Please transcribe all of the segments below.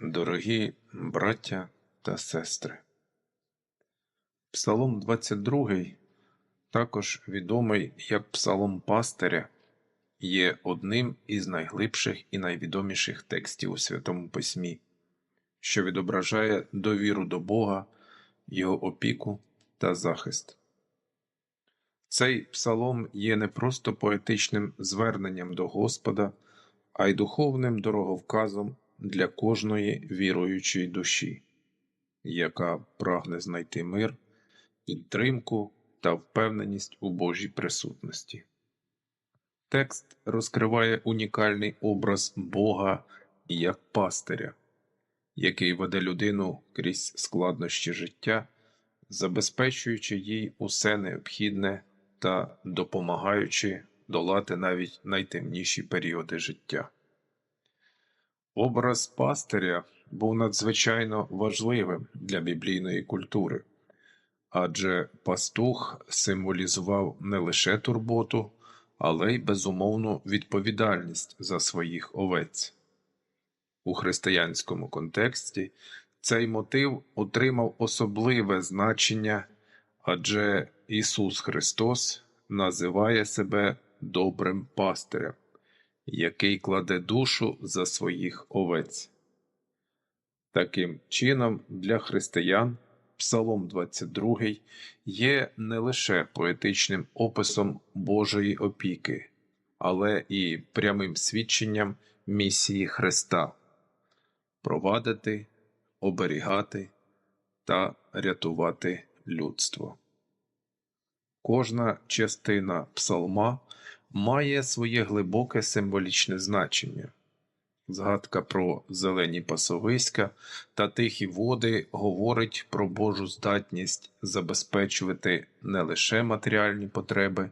Дорогі браття та сестри, Псалом 22, також відомий як Псалом Пастиря, є одним із найглибших і найвідоміших текстів у Святому Письмі, що відображає довіру до Бога, Його опіку та захист. Цей псалом є не просто поетичним зверненням до Господа, а й духовним дороговказом для кожної віруючої душі, яка прагне знайти мир, підтримку та впевненість у Божій присутності. Текст розкриває унікальний образ Бога як пастиря, який веде людину крізь складнощі життя, забезпечуючи їй усе необхідне та допомагаючи долати навіть найтемніші періоди життя. Образ пастиря був надзвичайно важливим для біблійної культури, адже пастух символізував не лише турботу, але й безумовну відповідальність за своїх овець. У християнському контексті цей мотив отримав особливе значення, адже Ісус Христос називає себе добрим пастирем який кладе душу за своїх овець. Таким чином, для християн Псалом 22 є не лише поетичним описом Божої опіки, але і прямим свідченням місії Христа провадити, оберігати та рятувати людство. Кожна частина псалма має своє глибоке символічне значення. Згадка про зелені пасовиська та тихі води говорить про Божу здатність забезпечувати не лише матеріальні потреби,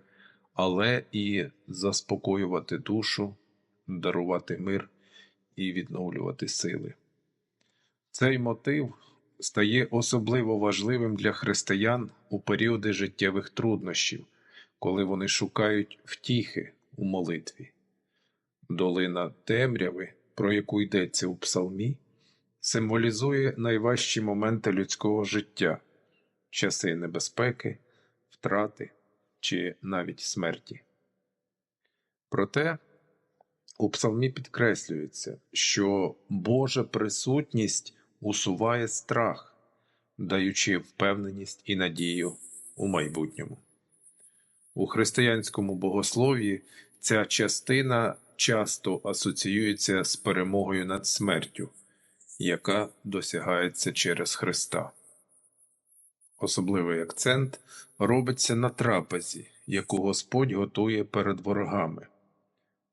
але і заспокоювати душу, дарувати мир і відновлювати сили. Цей мотив стає особливо важливим для християн у періоди життєвих труднощів коли вони шукають втіхи у молитві. Долина темряви, про яку йдеться у псалмі, символізує найважчі моменти людського життя, часи небезпеки, втрати чи навіть смерті. Проте у псалмі підкреслюється, що Божа присутність усуває страх, даючи впевненість і надію у майбутньому. У християнському богослов'ї ця частина часто асоціюється з перемогою над смертю, яка досягається через Христа. Особливий акцент робиться на трапезі, яку Господь готує перед ворогами.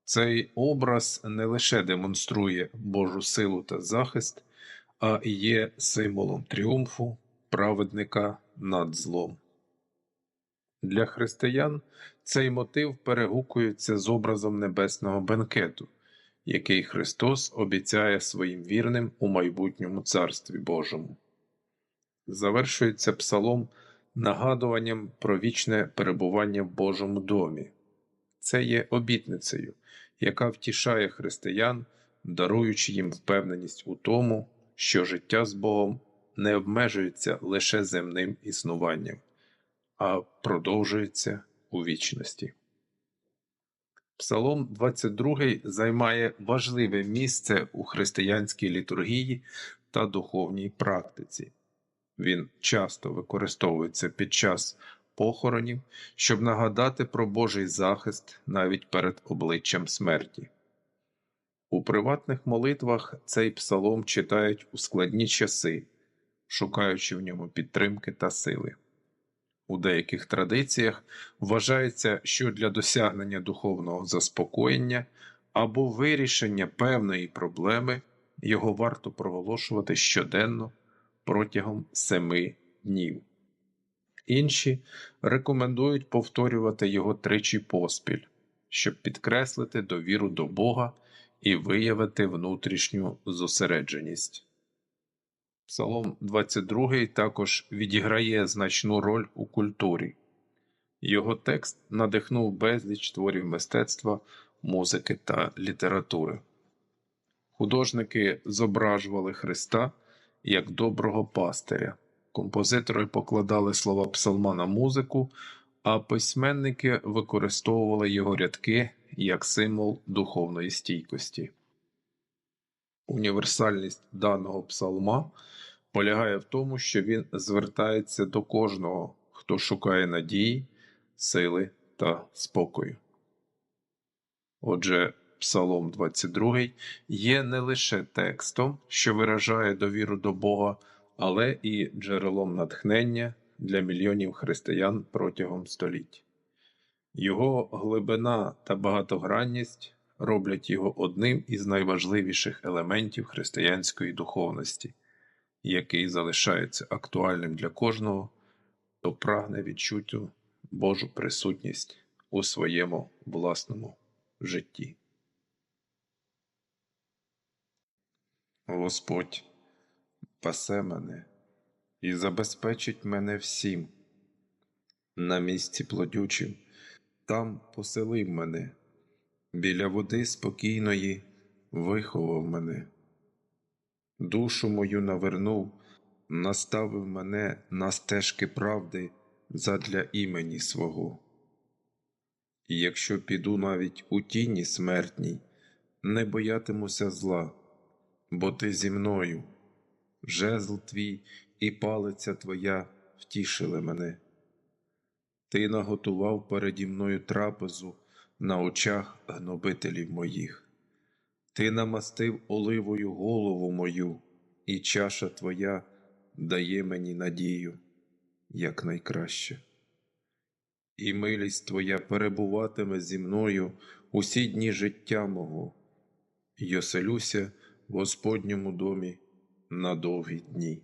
Цей образ не лише демонструє Божу силу та захист, а є символом тріумфу праведника над злом. Для християн цей мотив перегукується з образом небесного бенкету, який Христос обіцяє своїм вірним у майбутньому Царстві Божому. Завершується псалом нагадуванням про вічне перебування в Божому домі. Це є обітницею, яка втішає християн, даруючи їм впевненість у тому, що життя з Богом не обмежується лише земним існуванням а продовжується у вічності. Псалом 22 займає важливе місце у християнській літургії та духовній практиці. Він часто використовується під час похоронів, щоб нагадати про Божий захист навіть перед обличчям смерті. У приватних молитвах цей псалом читають у складні часи, шукаючи в ньому підтримки та сили. У деяких традиціях вважається, що для досягнення духовного заспокоєння або вирішення певної проблеми його варто проголошувати щоденно протягом семи днів. Інші рекомендують повторювати його тричі поспіль, щоб підкреслити довіру до Бога і виявити внутрішню зосередженість. Псалом 22 також відіграє значну роль у культурі. Його текст надихнув безліч творів мистецтва, музики та літератури. Художники зображували Христа як доброго пастиря. Композитори покладали слова псалма на музику, а письменники використовували його рядки як символ духовної стійкості. Універсальність даного псалма полягає в тому, що він звертається до кожного, хто шукає надії, сили та спокою. Отже, Псалом 22 є не лише текстом, що виражає довіру до Бога, але і джерелом натхнення для мільйонів християн протягом століть. Його глибина та багатогранність роблять його одним із найважливіших елементів християнської духовності, який залишається актуальним для кожного, хто прагне відчути Божу присутність у своєму власному житті. Господь пасе мене і забезпечить мене всім. На місці плодючим там поселив мене, біля води спокійної виховав мене. Душу мою навернув, наставив мене на стежки правди задля імені свого. І якщо піду навіть у тіні смертній, не боятимуся зла, бо ти зі мною, жезл твій і палиця твоя втішили мене. Ти наготував переді мною трапезу на очах гнобителів моїх. Ти намастив оливою голову мою, і чаша твоя дає мені надію, як найкраще. І милість твоя перебуватиме зі мною усі дні життя мого, і оселюся в Господньому домі на довгі дні.